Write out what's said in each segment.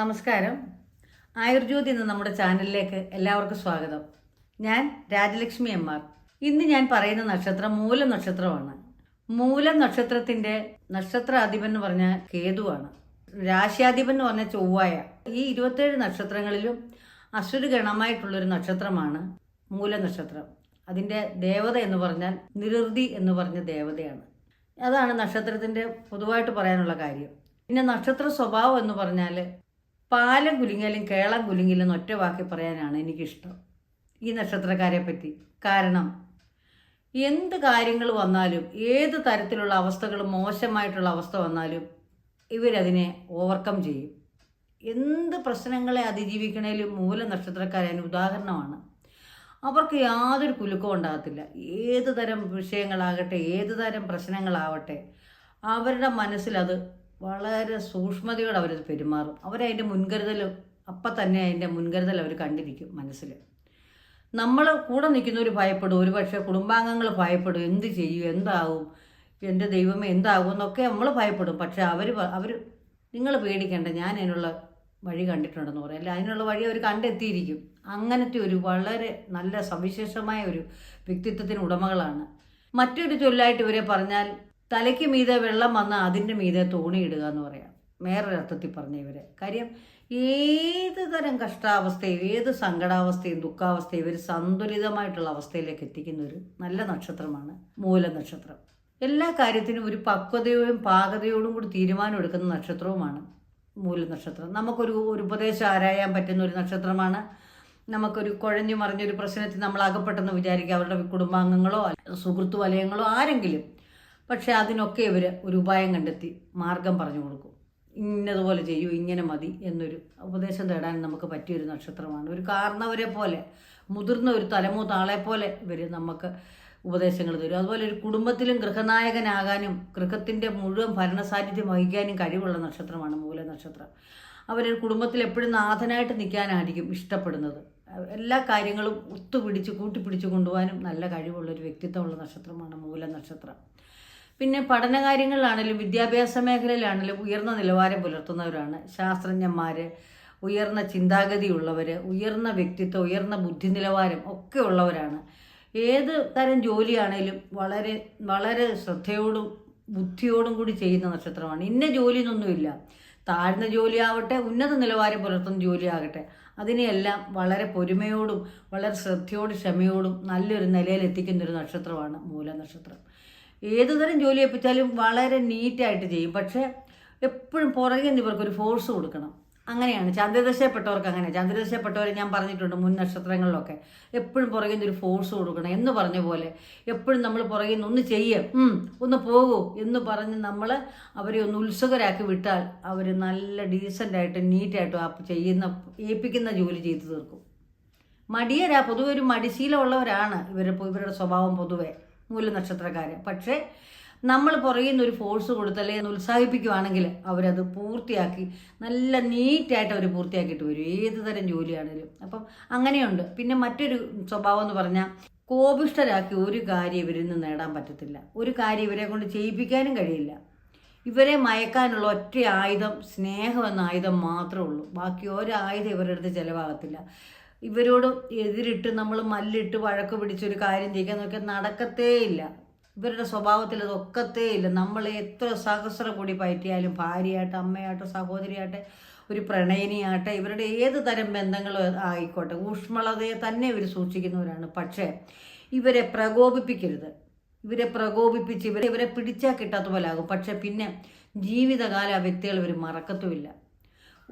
നമസ്കാരം. ആയുർജ്യോതി എന്ന നമ്മുടെ ചാനലിലേക്ക് എല്ലാവർക്കും സ്വാഗതം. ഞാൻ രാജലക്ഷ്മി എം ആർ. ഇന്ന് ഞാൻ പറയുന്ന നക്ഷത്രം മൂല നക്ഷത്രമാണ്. മൂല നക്ഷത്രത്തിന്റെ നക്ഷത്രാധിപൻ എന്ന് പറഞ്ഞാൽ കേതുവാണ്. രാശ്യാധിപൻ എന്ന് പറഞ്ഞാൽ ചൊവ്വായ ഈ ഇരുപത്തേഴ് നക്ഷത്രങ്ങളിലും അസുരഗണമായിട്ടുള്ളൊരു നക്ഷത്രമാണ് മൂല നക്ഷത്രം. അതിന്റെ ദേവത എന്ന് പറഞ്ഞാൽ നിരുതി എന്ന് പറഞ്ഞ ദേവതയാണ്. അതാണ് നക്ഷത്രത്തിന്റെ പൊതുവായിട്ട് പറയാനുള്ള കാര്യം. പിന്നെ നക്ഷത്ര സ്വഭാവം എന്ന് പറഞ്ഞാൽ പാലം കുലുങ്ങിയാലും കേളം കുലുങ്ങിയാലും ഒറ്റ വാക്കി പറയാനാണ് എനിക്കിഷ്ടം ഈ നക്ഷത്രക്കാരെ പറ്റി. കാരണം എന്ത് കാര്യങ്ങൾ വന്നാലും ഏത് തരത്തിലുള്ള അവസ്ഥകൾ മോശമായിട്ടുള്ള അവസ്ഥ വന്നാലും ഇവരതിനെ ഓവർകം ചെയ്യും. എന്ത് പ്രശ്നങ്ങളെ അതിജീവിക്കണേലും മൂല നക്ഷത്രക്കാരതിന് ഉദാഹരണമാണ്. അവർക്ക് യാതൊരു കുലുക്കവും ഉണ്ടാകത്തില്ല. ഏത് തരം വിഷയങ്ങളാകട്ടെ ഏത് തരം പ്രശ്നങ്ങളാവട്ടെ അവരുടെ മനസ്സിലത് വളരെ സൂക്ഷ്മതയോടെ അവർ പെരുമാറും. അവരതിന്റെ മുൻകരുതൽ അപ്പം തന്നെ അതിന്റെ മുൻകരുതൽ അവർ കണ്ടിരിക്കും മനസ്സിൽ നമ്മൾ കൂടെ നിൽക്കുന്നവർ ഭയപ്പെടും. ഒരു പക്ഷേ കുടുംബാംഗങ്ങൾ ഭയപ്പെടും. എന്ത് ചെയ്യും? എന്താവും? എന്റെ ദൈവമേ എന്താകും എന്നൊക്കെ നമ്മൾ ഭയപ്പെടും. പക്ഷേ അവർ അവർ നിങ്ങൾ പേടിക്കേണ്ട. ഞാൻ അതിനുള്ള വഴി കണ്ടിട്ടുണ്ടെന്ന് പറയാം. അല്ല അതിനുള്ള വഴി അവർ കണ്ടെത്തിയിരിക്കും. അങ്ങനത്തെ ഒരു വളരെ നല്ല സവിശേഷമായ ഒരു വ്യക്തിത്വത്തിന് ഉടമകളാണ്. മറ്റൊരു ചൊല്ലായിട്ട് ഇവരെ പറഞ്ഞാൽ തലയ്ക്ക് മീതെ വെള്ളം വന്നാൽ അതിന്റെ മീതെ തോണിയിടുക എന്ന് പറയാം. വേറൊരർത്ഥത്തിൽ പറഞ്ഞ ഇവരെ. കാര്യം ഏത് തരം കഷ്ടാവസ്ഥയും ഏത് സങ്കടാവസ്ഥയും ദുഃഖാവസ്ഥയും ഇവർ സന്തുലിതമായിട്ടുള്ള അവസ്ഥയിലേക്ക് എത്തിക്കുന്ന ഒരു നല്ല നക്ഷത്രമാണ് മൂല നക്ഷത്രം. എല്ലാ കാര്യത്തിനും ഒരു പക്വതയോടും പാകതയോടും കൂടി തീരുമാനം എടുക്കുന്ന നക്ഷത്രവുമാണ് മൂല നക്ഷത്രം. നമുക്കൊരു ഒരു ഉപദേശം ആരായാൻ പറ്റുന്ന ഒരു നക്ഷത്രമാണ്. നമുക്കൊരു കുഴഞ്ഞു മറിഞ്ഞൊരു പ്രശ്നത്തിൽ നമ്മൾ അകപ്പെട്ടെന്ന് വിചാരിക്കുക അവരുടെ കുടുംബാംഗങ്ങളോ സുഹൃത്തു വലയങ്ങളോ ആരെങ്കിലും പക്ഷെ അതിനൊക്കെ ഇവർ ഒരു ഉപായം കണ്ടെത്തി മാർഗം പറഞ്ഞു കൊടുക്കും. ഇന്നതുപോലെ ചെയ്യൂ ഇങ്ങനെ മതി എന്നൊരു ഉപദേശം തേടാൻ നമുക്ക് പറ്റിയൊരു നക്ഷത്രമാണ്. ഒരു കാരണവരെ പോലെ മുതിർന്ന ഒരു തലമൂത്താളെ പോലെ ഇവർ നമുക്ക് ഉപദേശങ്ങൾ തരും. അതുപോലെ ഒരു കുടുംബത്തിലും ഗൃഹനായകനാകാനും ഗൃഹത്തിന്റെ മുഴുവൻ ഭരണസാന്നിധ്യം വഹിക്കാനും കഴിവുള്ള നക്ഷത്രമാണ് മൂല നക്ഷത്രം. അവരൊരു കുടുംബത്തിൽ എപ്പോഴും നാഥനായിട്ട് നിൽക്കാനായിരിക്കും ഇഷ്ടപ്പെടുന്നത്. എല്ലാ കാര്യങ്ങളും ഒത്തുപിടിച്ച് കൂട്ടിപ്പിടിച്ച് കൊണ്ടുപോകാനും നല്ല കഴിവുള്ള ഒരു വ്യക്തിത്വമുള്ള നക്ഷത്രമാണ് മൂല നക്ഷത്രം. പിന്നെ പഠനകാര്യങ്ങളിലാണെങ്കിലും വിദ്യാഭ്യാസ മേഖലയിലാണെങ്കിലും ഉയർന്ന നിലവാരം പുലർത്തുന്നവരാണ്. ശാസ്ത്രജ്ഞന്മാർ ഉയർന്ന ചിന്താഗതിയുള്ളവർ ഉയർന്ന വ്യക്തിത്വം ഉയർന്ന ബുദ്ധി നിലവാരം ഒക്കെ ഉള്ളവരാണ്. ഏത് തരം ജോലിയാണേലും വളരെ വളരെ ശ്രദ്ധയോടും ബുദ്ധിയോടും കൂടി ചെയ്യുന്ന നക്ഷത്രമാണ്. ഇന്ന ജോലി എന്നൊന്നുമില്ല താഴ്ന്ന ജോലിയാവട്ടെ ഉന്നത നിലവാരം പുലർത്തുന്ന ജോലിയാകട്ടെ അതിനെയെല്ലാം വളരെ പൊരുമയോടും വളരെ ശ്രദ്ധയോടും ക്ഷമയോടും നല്ലൊരു നിലയിൽ എത്തിക്കുന്ന ഒരു നക്ഷത്രമാണ് മൂല നക്ഷത്രം ഏത് തരം ജോലി ഏൽപ്പിച്ചാലും വളരെ നീറ്റായിട്ട് ചെയ്യും. പക്ഷേ എപ്പോഴും പുറകെ ഇവർക്കൊരു ഫോഴ്സ് കൊടുക്കണം. അങ്ങനെയാണ്. ചന്ദ്രദശയപ്പെട്ടവർക്ക് അങ്ങനെ. ചന്ദ്രദശയപ്പെട്ടവരെ ഞാൻ പറഞ്ഞിട്ടുണ്ട് മുൻ നക്ഷത്രങ്ങളിലൊക്കെ. എപ്പോഴും പുറകെ ഒരു ഫോഴ്സ് കൊടുക്കണം എന്ന് പറഞ്ഞ പോലെ. എപ്പോഴും നമ്മൾ പുറകെ നിന്ന് ഒന്ന് ചെയ്യേ. ഒന്ന് പോകൂ എന്ന് പറഞ്ഞ് നമ്മൾ അവരെ ഒന്ന് ഉത്സുകരാക്കി വിട്ടാൽ അവർ നല്ല ഡീസന്റായിട്ട് നീറ്റായിട്ടും ആ ചെയ്യുന്ന ഏൽപ്പിക്കുന്ന ജോലി ചെയ്തു തീർക്കും. മടിയരാ. പൊതുവെ ഒരു മടിശീലമുള്ളവരാണ് ഇവരുടെ ഇവരുടെ സ്വഭാവം പൊതുവെ. മൂല നക്ഷത്രക്കാർ പക്ഷേ നമ്മൾ പുറകിൽ നിന്ന് ഒരു ഫോഴ്സ് കൊടുത്ത് അല്ലെങ്കിൽ ഒന്ന് ഉത്സാഹിപ്പിക്കുവാണെങ്കിൽ അവരത് പൂർത്തിയാക്കി നല്ല നീറ്റായിട്ട് അവർ പൂർത്തിയാക്കിയിട്ട് വരും. ഏത് തരം ജോലിയാണെങ്കിലും അപ്പം അങ്ങനെയുണ്ട്. പിന്നെ മറ്റൊരു സ്വഭാവം എന്ന് പറഞ്ഞാൽ കോപിഷ്ടരാക്കി ഒരു കാര്യം ഇവരിൽ നിന്ന് നേടാൻ പറ്റത്തില്ല. ഒരു കാര്യം ഇവരെ കൊണ്ട് ചെയ്യിപ്പിക്കാനും കഴിയില്ല. ഇവരെ മയക്കാനുള്ള ഒറ്റ ആയുധം സ്നേഹം എന്ന ആയുധം മാത്രമേ ഉള്ളൂ. ബാക്കി ഒരു ഒരായുധം ഇവരുടെ അടുത്ത് ചിലവാകത്തില്ല. ഇവരോട് എതിരിട്ട് നമ്മൾ മല്ലിട്ട് വഴക്ക് പിടിച്ചൊരു കാര്യം ചെയ്യാൻ നോക്കിയാൽ നടക്കത്തേ ഇല്ല ഇവരുടെ സ്വഭാവത്തിൽ അതൊക്കത്തേ ഇല്ല നമ്മൾ എത്ര സഹസ്ര കൂടി പയറ്റിയാലും ഭാര്യയായിട്ട് അമ്മയായിട്ട് സഹോദരിയായിട്ട് ഒരു പ്രണയിനിയാട്ടെ ഇവരുടെ ഏത് തരം ബന്ധങ്ങളും ആയിക്കോട്ടെ ഊഷ്മളതയെ തന്നെ ഇവർ സൂക്ഷിക്കുന്നവരാണ്. പക്ഷേ ഇവരെ പ്രകോപിപ്പിക്കരുത്. ഇവരെ പ്രകോപിപ്പിച്ച് ഇവരെ ഇവരെ പിടിച്ചാൽ കിട്ടാത്ത പോലെ ആകും. പക്ഷെ പിന്നെ ജീവിതകാല വ്യക്തികൾ ഇവർ മറക്കത്തുമില്ല.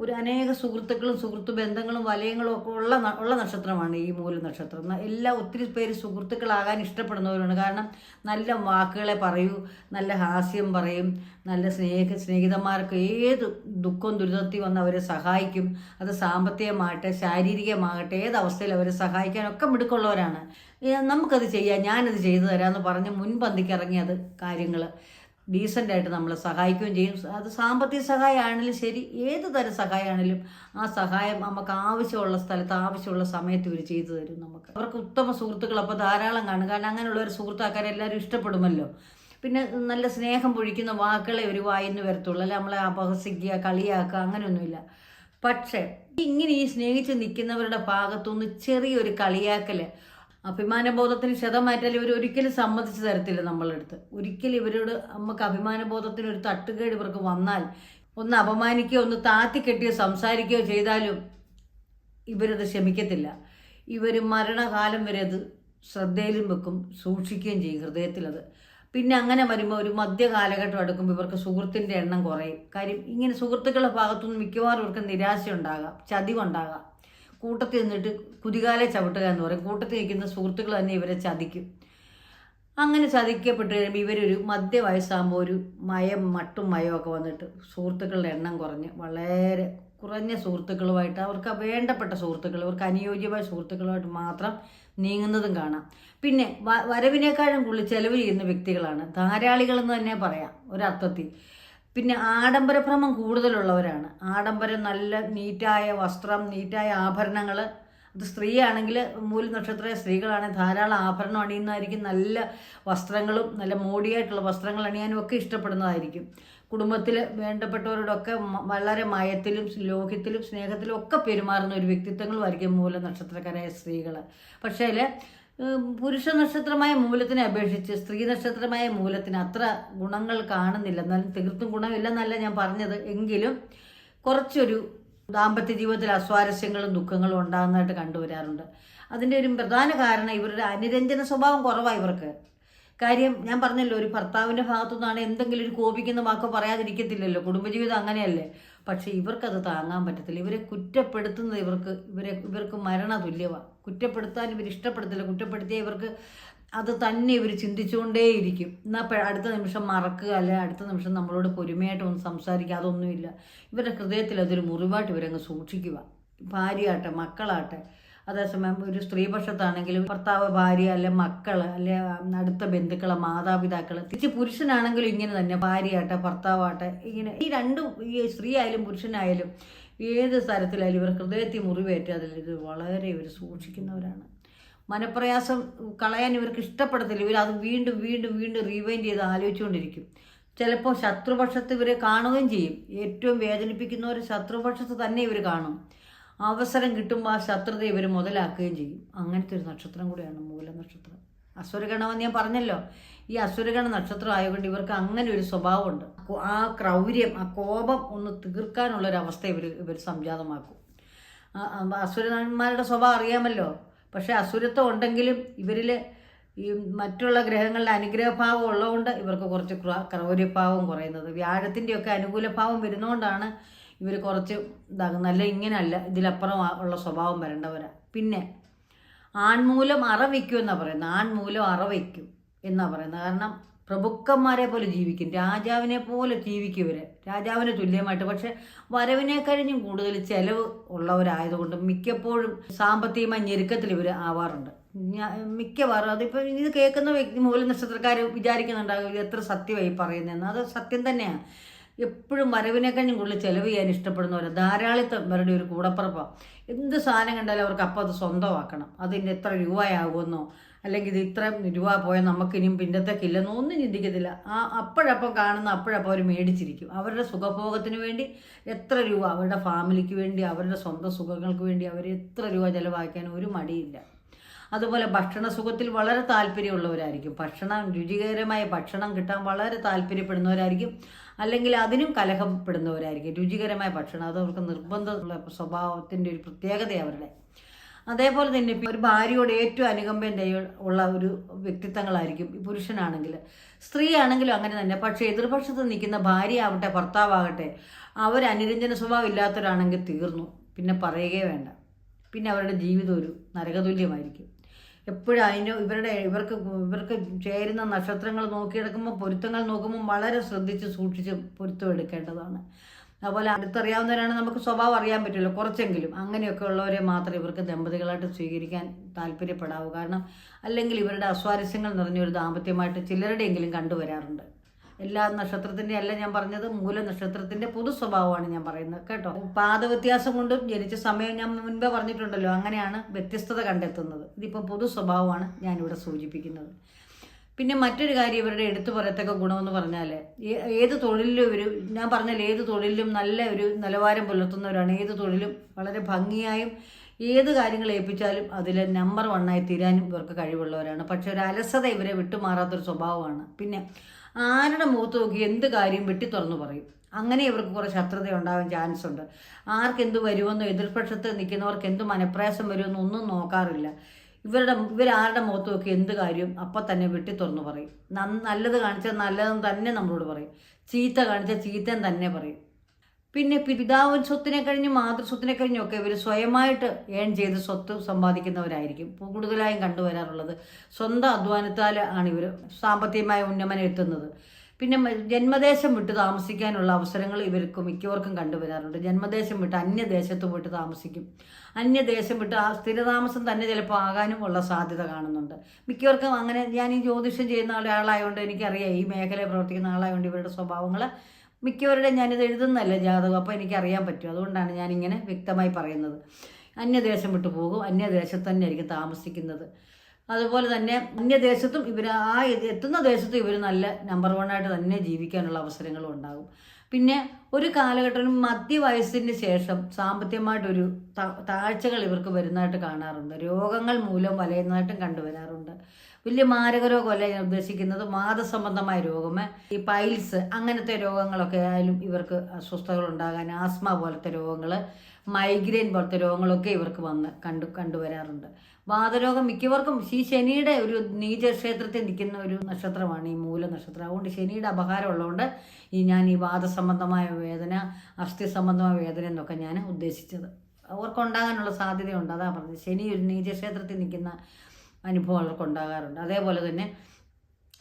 ഒരു അനേക സുഹൃത്തുക്കളും സുഹൃത്തു ബന്ധങ്ങളും വലയങ്ങളും ഒക്കെ ഉള്ള ഉള്ള നക്ഷത്രമാണ് ഈ മൂല നക്ഷത്രം. എല്ലാ ഒത്തിരി പേര് സുഹൃത്തുക്കളാകാൻ ഇഷ്ടപ്പെടുന്നവരാണ് കാരണം നല്ല വാക്കുകളെ പറയൂ നല്ല ഹാസ്യം പറയും നല്ല സ്നേഹ സ്നേഹിതന്മാർക്ക് ഏത് ദുഃഖവും ദുരിതത്തിൽ വന്ന് അവരെ സഹായിക്കും അത് സാമ്പത്തികമാകട്ടെ ശാരീരികമാകട്ടെ ഏത് അവസ്ഥയിൽ അവരെ സഹായിക്കാനൊക്കെ മിടുക്കുള്ളവരാണ്. നമുക്കത് ചെയ്യാം ഞാനത് ചെയ്തു തരാമെന്ന് പറഞ്ഞ് മുൻപന്തിക്ക് ഇറങ്ങി അത് കാര്യങ്ങൾ ഡീസന്റായിട്ട് നമ്മളെ സഹായിക്കുകയും ചെയ്യും. അത് സാമ്പത്തിക സഹായമാണെങ്കിലും ശരി ഏത് തരം സഹായമാണെങ്കിലും ആ സഹായം നമുക്ക് ആവശ്യമുള്ള സ്ഥലത്ത് ആവശ്യമുള്ള സമയത്ത് ഇവർ ചെയ്തു തരും നമുക്ക്. അവർക്ക് ഉത്തമ സുഹൃത്തുക്കൾ അപ്പോൾ ധാരാളം കാണും. കാരണം അങ്ങനെയുള്ള ഒരു സുഹൃത്താക്കാരെ എല്ലാവരും ഇഷ്ടപ്പെടുമല്ലോ. പിന്നെ നല്ല സ്നേഹം പൊഴിക്കുന്ന വാക്കുകളെ ഒരു വായിന്ന് വരത്തുള്ളൂ. അല്ലെ നമ്മളെ അപഹസിക്കുക കളിയാക്കുക അങ്ങനെയൊന്നുമില്ല. പക്ഷേ ഇങ്ങനെ ഈ സ്നേഹിച്ച് നിൽക്കുന്നവരുടെ ഭാഗത്തുനിന്ന് ചെറിയൊരു കളിയാക്കൽ അഭിമാനബോധത്തിന് ക്ഷതമാറ്റാൽ ഇവർ ഒരിക്കലും സമ്മതിച്ചു തരത്തില്ല നമ്മളടുത്ത്. ഒരിക്കലും ഇവരോട് നമുക്ക് അഭിമാനബോധത്തിന് ഒരു തട്ടുകേട് ഇവർക്ക് വന്നാൽ ഒന്ന് അപമാനിക്കുകയോ ഒന്ന് താത്തിക്കെട്ടിയോ സംസാരിക്കുകയോ ചെയ്താലും ഇവരത് ക്ഷമിക്കത്തില്ല. ഇവർ മരണകാലം വരെ അത് ശ്രദ്ധയിലും വെക്കും സൂക്ഷിക്കുകയും ചെയ്യും ഹൃദയത്തിലത് പിന്നെ അങ്ങനെ വരുമ്പോൾ ഒരു മധ്യ കാലഘട്ടം അടുക്കുമ്പോൾ ഇവർക്ക് സുഹൃത്തിന്റെ എണ്ണം കുറയും. കാര്യം ഇങ്ങനെ സുഹൃത്തുക്കളുടെ ഭാഗത്തുനിന്ന് മിക്കവാറും ഇവർക്ക് നിരാശ ഉണ്ടാകാം ചതിവുണ്ടാകാം. കൂട്ടത്തിൽ നിന്നിട്ട് കുതികാലെ ചവിട്ടുക എന്ന് പറയും. കൂട്ടത്തിൽ നിൽക്കുന്ന സുഹൃത്തുക്കൾ തന്നെ ഇവരെ ചതിക്കും. അങ്ങനെ ചതിക്കപ്പെട്ട് കഴിയുമ്പോൾ ഇവരൊരു മധ്യ വയസ്സാകുമ്പോൾ ഒരു മയം മട്ടും മയം ഒക്കെ വന്നിട്ട് സുഹൃത്തുക്കളുടെ എണ്ണം കുറഞ്ഞ് വളരെ കുറഞ്ഞ സുഹൃത്തുക്കളുമായിട്ട് അവർക്ക് വേണ്ടപ്പെട്ട സുഹൃത്തുക്കൾ അവർക്ക് അനുയോജ്യമായ സുഹൃത്തുക്കളുമായിട്ട് മാത്രം നീങ്ങുന്നതും കാണാം. പിന്നെ വരവിനേക്കാളും കൂടുതൽ ചെലവ് ചെയ്യുന്ന വ്യക്തികളാണ് ധാരാളികളെന്ന് തന്നെ പറയാം. ഒരർത്ഥത്തിൽ പിന്നെ ആഡംബരഭ്രമം കൂടുതലുള്ളവരാണ്. ആഡംബരം നല്ല നീറ്റായ വസ്ത്രം നീറ്റായ ആഭരണങ്ങൾ അത് സ്ത്രീയാണെങ്കിൽ മൂല നക്ഷത്ര സ്ത്രീകളാണെങ്കിൽ ധാരാളം ആഭരണം അണിയുന്നതായിരിക്കും. നല്ല വസ്ത്രങ്ങളും നല്ല മോഡിയായിട്ടുള്ള വസ്ത്രങ്ങൾ അണിയാനും ഒക്കെ ഇഷ്ടപ്പെടുന്നതായിരിക്കും. കുടുംബത്തിൽ വേണ്ടപ്പെട്ടവരോടൊക്കെ വളരെ മയത്തിലും ലോഹ്യത്തിലും സ്നേഹത്തിലും ഒക്കെ പെരുമാറുന്ന ഒരു വ്യക്തിത്വങ്ങളുമായിരിക്കും മൂല നക്ഷത്രക്കാരായ സ്ത്രീകൾ പക്ഷേ പുരുഷ നക്ഷത്രമായ മൂലത്തിനെ അപേക്ഷിച്ച് സ്ത്രീ നക്ഷത്രമായ മൂലത്തിന് അത്ര ഗുണങ്ങൾ കാണുന്നില്ല. എന്നാലും തീർത്തും ഗുണമില്ലെന്നല്ല ഞാൻ പറഞ്ഞത്. എങ്കിലും കുറച്ചൊരു ദാമ്പത്യ ജീവിതത്തിൽ അസ്വാരസ്യങ്ങളും ദുഃഖങ്ങളും ഉണ്ടാകുന്നതായിട്ട് കണ്ടുവരാറുണ്ട്. അതിന്റെ ഒരു പ്രധാന കാരണം ഇവരുടെ അനുരഞ്ജന സ്വഭാവം കുറവാണ് ഇവർക്ക്. കാര്യം ഞാൻ പറഞ്ഞല്ലോ ഒരു ഭർത്താവിന്റെ ഭാഗത്തു നിന്നാണ് എന്തെങ്കിലും ഒരു കോപിക്കുന്ന വാക്ക് പറയാതിരിക്കത്തില്ലല്ലോ. കുടുംബജീവിതം അങ്ങനെയല്ലേ? പക്ഷേ ഇവർക്കത് താങ്ങാൻ പറ്റത്തില്ല. ഇവരെ കുറ്റപ്പെടുത്തുന്നത് ഇവർക്ക് ഇവരെ ഇവർക്ക് മരണ തുല്യമാണ് കുറ്റപ്പെടുത്താൻ ഇവർ ഇഷ്ടപ്പെടുത്തില്ല. കുറ്റപ്പെടുത്തിയ ഇവർക്ക് അത് തന്നെ ഇവർ ചിന്തിച്ചുകൊണ്ടേയിരിക്കും. എന്നാൽ അടുത്ത നിമിഷം മറക്കുക അല്ലെ അടുത്ത നിമിഷം നമ്മളോട് പൊരുമയായിട്ട് ഒന്ന് സംസാരിക്കുക അതൊന്നുമില്ല. ഇവരുടെ ഹൃദയത്തിൽ അതൊരു മുറിവായിട്ട് ഇവരങ്ങ് സൂക്ഷിക്കുക. ഭാര്യയാട്ടെ മക്കളാട്ടെ അതേസമയം ഒരു സ്ത്രീപക്ഷത്താണെങ്കിലും ഭർത്താവ് ഭാര്യ അല്ലെ മക്കൾ അല്ലെ അടുത്ത ബന്ധുക്കളെ മാതാപിതാക്കൾ തിരിച്ച് പുരുഷനാണെങ്കിലും ഇങ്ങനെ തന്നെ ഭാര്യയാട്ടെ ഭർത്താവാട്ടെ ഇങ്ങനെ ഈ രണ്ടും ഈ സ്ത്രീ ആയാലും പുരുഷനായാലും ഏത് തരത്തിലായാലും ഇവർ ഹൃദയത്തിൽ മുറിവേറ്റ് അതിൽ ഇത് വളരെ ഇവർ സൂക്ഷിക്കുന്നവരാണ്. മനപ്രയാസം കളയാൻ ഇവർക്ക് ഇഷ്ടപ്പെടത്തില്ല. ഇവർ അത് വീണ്ടും വീണ്ടും വീണ്ടും റീവൈൻഡ് ചെയ്ത് ആലോചിച്ചുകൊണ്ടിരിക്കും. ചിലപ്പോൾ ശത്രുപക്ഷത്ത് ഇവരെ കാണുകയും ചെയ്യും. ഏറ്റവും വേദനിപ്പിക്കുന്നവർ ശത്രുപക്ഷത്ത് തന്നെ ഇവർ കാണും. അവസരം കിട്ടുമ്പോൾ ആ ശത്രുത ഇവർ മുതലാക്കുകയും ചെയ്യും. അങ്ങനത്തെ ഒരു നക്ഷത്രം കൂടിയാണ് മൂല നക്ഷത്രം. അസുരഗണമെന്ന് ഞാൻ പറഞ്ഞല്ലോ. ഈ അസുരഗണ നക്ഷത്രം ആയതുകൊണ്ട് ഇവർക്ക് അങ്ങനെ ഒരു സ്വഭാവമുണ്ട്. ആ ക്രൗര്യം ആ കോപം ഒന്ന് തീർക്കാനുള്ള ഒരു അവസ്ഥ ഇവർ ഇവർ സംജാതമാക്കും അസുരന്മാരുടെ സ്വഭാവം അറിയാമല്ലോ. പക്ഷേ അസുരത്വം ഉണ്ടെങ്കിലും ഇവരിൽ ഈ മറ്റുള്ള ഗ്രഹങ്ങളുടെ അനുഗ്രഹഭാവം ഉള്ളതുകൊണ്ട് ഇവർക്ക് കുറച്ച് ക്ര- ക്രൗര്യഭാവം കുറയുന്നത്. വ്യാഴത്തിന്റെയൊക്കെ അനുകൂലഭാവം വരുന്നതുകൊണ്ടാണ് ഇവർ കുറച്ച് ഇതാകും നല്ല ഇങ്ങനെയല്ല ഇതിലപ്പുറം ഉള്ള സ്വഭാവം വരേണ്ടവരാ. പിന്നെ ആൺമൂലം അറ വയ്ക്കും എന്നാണ് പറയുന്നത്. ആൺമൂലം അറ വയ്ക്കും എന്നാണ് പറയുന്നത്. കാരണം പ്രഭുക്കന്മാരെ പോലെ ജീവിക്കും. രാജാവിനെ പോലെ ജീവിക്കും ഇവർ. രാജാവിന് തുല്യമായിട്ട്. പക്ഷെ വരവിനെ കഴിഞ്ഞും കൂടുതൽ ചെലവ് ഉള്ളവരായതുകൊണ്ട് മിക്കപ്പോഴും സാമ്പത്തികമായി ഞെരുക്കത്തിൽ ഇവർ ആവാറുണ്ട്. മിക്കവാറും അതിപ്പോൾ ഇത് കേൾക്കുന്ന വ്യക്തി മൂല നക്ഷത്രക്കാർ വിചാരിക്കുന്നുണ്ടാകും എത്ര സത്യമായി പറയുന്നതെന്ന്. അത് സത്യം തന്നെയാണ്. എപ്പോഴും വരവിനെ കഴിഞ്ഞും കൂടുതൽ ചെലവ് ചെയ്യാൻ ഇഷ്ടപ്പെടുന്നവർ ധാരാളിത്തം ഇവരുടെ ഒരു കൂടപ്പുറപ്പാണ് എന്ത് സാധനം കണ്ടാലും അവർക്ക് അപ്പം അത് സ്വന്തമാക്കണം. അതിന്റെ എത്ര രൂപയാകുമെന്നോ അല്ലെങ്കിൽ ഇത് ഇത്ര രൂപ പോയാൽ നമുക്കിനിയും പിന്നത്തേക്കില്ലെന്നോ ഒന്നും ചിന്തിക്കത്തില്ല. ആ അപ്പോഴപ്പം കാണുന്ന അപ്പോഴപ്പം അവർ മേടിച്ചിരിക്കും. അവരുടെ സുഖഭോഗത്തിന് വേണ്ടി എത്ര രൂപ അവരുടെ ഫാമിലിക്ക് വേണ്ടി അവരുടെ സ്വന്തം സുഖങ്ങൾക്ക് വേണ്ടി അവർ എത്ര രൂപ ചിലവാക്കാൻ ഒരു മടിയില്ല. അതുപോലെ ഭക്ഷണ സുഖത്തിൽ വളരെ താല്പര്യമുള്ളവരായിരിക്കും. ഭക്ഷണം രുചികരമായ ഭക്ഷണം കിട്ടാൻ വളരെ താല്പര്യപ്പെടുന്നവരായിരിക്കും. അല്ലെങ്കിൽ അതിനും കലഹപ്പെടുന്നവരായിരിക്കും രുചികരമായ ഭക്ഷണം അത് അവർക്ക് നിർബന്ധമുള്ള സ്വഭാവത്തിന്റെ ഒരു പ്രത്യേകത അവരുടെ. അതേപോലെ തന്നെ ഒരു ഭാര്യയോട് ഏറ്റവും അനുകമ്പം ദയ- ഉള്ള ഒരു വ്യക്തിത്വങ്ങളായിരിക്കും പുരുഷനാണെങ്കിൽ. സ്ത്രീ ആണെങ്കിലും അങ്ങനെ തന്നെ. പക്ഷേ എതിർപക്ഷത്ത് നിൽക്കുന്ന ഭാര്യ ആവട്ടെ ഭർത്താവാകട്ടെ അവർ അനുരഞ്ജന സ്വഭാവം ഇല്ലാത്തവരാണെങ്കിൽ തീർന്നു. പിന്നെ പറയുകയേ വേണ്ട. പിന്നെ അവരുടെ ജീവിതം ഒരു നരകതുല്യമായിരിക്കും. എപ്പോഴും അതിന് ഇവരുടെ ഇവർക്ക് ഇവർക്ക് ചേരുന്ന നക്ഷത്രങ്ങൾ നോക്കിയെടുക്കുമ്പോൾ പൊരുത്തങ്ങൾ നോക്കുമ്പോൾ വളരെ ശ്രദ്ധിച്ച് സൂക്ഷിച്ച് പൊരുത്തം എടുക്കേണ്ടതാണ്. അതുപോലെ അടുത്തറിയാവുന്നവരാണ് നമുക്ക് സ്വഭാവം അറിയാൻ പറ്റില്ല കുറച്ചെങ്കിലും. അങ്ങനെയൊക്കെ ഉള്ളവരെ മാത്രം ഇവർക്ക് ദമ്പതികളായിട്ട് സ്വീകരിക്കാൻ താല്പര്യപ്പെടാവൂ. കാരണം അല്ലെങ്കിൽ ഇവരുടെ അസ്വാരസ്യങ്ങൾ നിറഞ്ഞൊരു ദാമ്പത്യമായിട്ട് ചിലരുടെയെങ്കിലും കണ്ടുവരാറുണ്ട്. എല്ലാ നക്ഷത്രത്തിന്റെ അല്ല ഞാൻ പറഞ്ഞത് മൂല നക്ഷത്രത്തിന്റെ പൊതു സ്വഭാവമാണ് ഞാൻ പറയുന്നത് കേട്ടോ? പാദവ്യത്യാസം കൊണ്ടും ജനിച്ച സമയം ഞാൻ മുൻപേ പറഞ്ഞിട്ടുണ്ടല്ലോ അങ്ങനെയാണ് വ്യത്യസ്തത കണ്ടെത്തുന്നത്. ഇതിപ്പോൾ പൊതു സ്വഭാവമാണ് ഞാനിവിടെ സൂചിപ്പിക്കുന്നത്. പിന്നെ മറ്റൊരു കാര്യം ഇവരുടെ എടുത്തു പറയത്തക്ക ഗുണമെന്ന് പറഞ്ഞാൽ ഏത് തൊഴിലിലും ഒരു ഞാൻ പറഞ്ഞാൽ ഏത് തൊഴിലിലും നല്ല ഒരു നിലവാരം പുലർത്തുന്നവരാണ്. ഏത് തൊഴിലും വളരെ ഭംഗിയായും ഏത് കാര്യങ്ങൾ ഏൽപ്പിച്ചാലും അതിൽ നമ്പർ വണ്ണായി തീരാനും ഇവർക്ക് കഴിവുള്ളവരാണ്. പക്ഷെ ഒരു അലസത ഇവരെ വിട്ടുമാറാത്തൊരു സ്വഭാവമാണ്. പിന്നെ ആരുടെ മുഖത്ത് നോക്കി എന്ത് കാര്യം വെട്ടി തുറന്നു പറയും? അങ്ങനെ ഇവർക്ക് കുറേ ശത്രുത ഉണ്ടാവാൻ ചാൻസ് ഉണ്ട്. ആർക്കെന്ത് വരുമെന്നോ എതിർപക്ഷത്ത് നിൽക്കുന്നവർക്ക് എന്ത് മനപ്രയാസം വരുമെന്നോ ഒന്നും നോക്കാറില്ല. ഇവരുടെ ഇവരാരുടെ മുഖത്ത് നോക്കി എന്ത് കാര്യം അപ്പം തന്നെ വെട്ടി തുറന്നു പറയും. നല്ലത് കാണിച്ചാൽ നല്ലതെന്ന് തന്നെ നമ്മളോട് പറയും. ചീത്ത കാണിച്ചാൽ ചീത്തൻ തന്നെ പറയും. പിന്നെ പിതാവ് സ്വത്തിനെ കഴിഞ്ഞ് മാതൃസ്വത്തിനെ കഴിഞ്ഞും ഒക്കെ ഇവർ സ്വയമായിട്ട് ഏൺ ചെയ്ത് സ്വത്ത് സമ്പാദിക്കുന്നവരായിരിക്കും. കൂടുതലായും കണ്ടുവരാറുള്ളത് സ്വന്തം അധ്വാനത്താൽ ആണ് ഇവർ സാമ്പത്തികമായ ഉന്നമനം എത്തുന്നത്. പിന്നെ ജന്മദേശം വിട്ട് താമസിക്കാനുള്ള അവസരങ്ങൾ ഇവർക്ക് മിക്കവർക്കും കണ്ടുവരാറുണ്ട്. ജന്മദേശം വിട്ട് അന്യദേശത്ത് പോയിട്ട് താമസിക്കും. അന്യദേശം വിട്ട് ആ സ്ഥിരതാമസം തന്നെ ചിലപ്പോൾ ആകാനും ഉള്ള സാധ്യത കാണുന്നുണ്ട്. മിക്കവർക്കും അങ്ങനെ ഞാൻ ഈ ജ്യോതിഷം ചെയ്യുന്ന ഒരാളായതുകൊണ്ട് എനിക്കറിയാം. ഈ മേഖലയിൽ പ്രവർത്തിക്കുന്ന ആളായതുകൊണ്ട് ഇവരുടെ സ്വഭാവങ്ങൾ മിക്കവരുടെ ഞാനിത് എഴുതുന്നതല്ല ജാതകം അപ്പോൾ എനിക്കറിയാൻ പറ്റും. അതുകൊണ്ടാണ് ഞാനിങ്ങനെ വ്യക്തമായി പറയുന്നത്. അന്യദേശം വിട്ടു പോകും. അന്യദേശത്ത് തന്നെ ആയിരിക്കും താമസിക്കുന്നത്. അതുപോലെ തന്നെ അന്യദേശത്തും ഇവർ ആ എത്തുന്ന ദേശത്തും ഇവർ നല്ല നമ്പർ വൺ ആയിട്ട് തന്നെ ജീവിക്കാനുള്ള അവസരങ്ങളും ഉണ്ടാകും. പിന്നെ ഒരു കാലഘട്ടം മധ്യവയസ്സിന് ശേഷം സാമ്പത്തികമായിട്ടൊരു താഴ്ചകൾ ഇവർക്ക് വരുന്നതായിട്ട് കാണാറുണ്ട്. രോഗങ്ങൾ മൂലം വലയുന്നതായിട്ടും കണ്ടുവരാറുണ്ട്. വലിയ മാരക രോഗമല്ല ഞാൻ ഉദ്ദേശിക്കുന്നത്? വാദസംബന്ധമായ രോഗം ഈ പൈൽസ് അങ്ങനത്തെ രോഗങ്ങളൊക്കെ ആയാലും ഇവർക്ക് അസ്വസ്ഥതകൾ ഉണ്ടാകാൻ ആസ്മ പോലത്തെ രോഗങ്ങൾ മൈഗ്രെയിൻ പോലത്തെ രോഗങ്ങളൊക്കെ ഇവർക്ക് വന്ന് കണ്ടു കണ്ടുവരാറുണ്ട്. വാതരോഗം മിക്കവർക്കും ഈ ശനിയുടെ ഒരു നീചക്ഷേത്രത്തിൽ നിൽക്കുന്ന ഒരു നക്ഷത്രമാണ് ഈ മൂല നക്ഷത്രം. അതുകൊണ്ട് ശനിയുടെ അപകാരം ഉള്ളതുകൊണ്ട് ഈ ഞാൻ ഈ വാദസംബന്ധമായ വേദന അസ്ഥി സംബന്ധമായ വേദന എന്നൊക്കെ ഞാൻ ഉദ്ദേശിച്ചത്. അവർക്കുണ്ടാകാനുള്ള സാധ്യതയുണ്ട്. അതാ പറഞ്ഞത്. ശനി ഒരു നീചക്ഷേത്രത്തിൽ നിൽക്കുന്ന അനുഭവം ഉണ്ടാകാറുണ്ട്. അതേപോലെ തന്നെ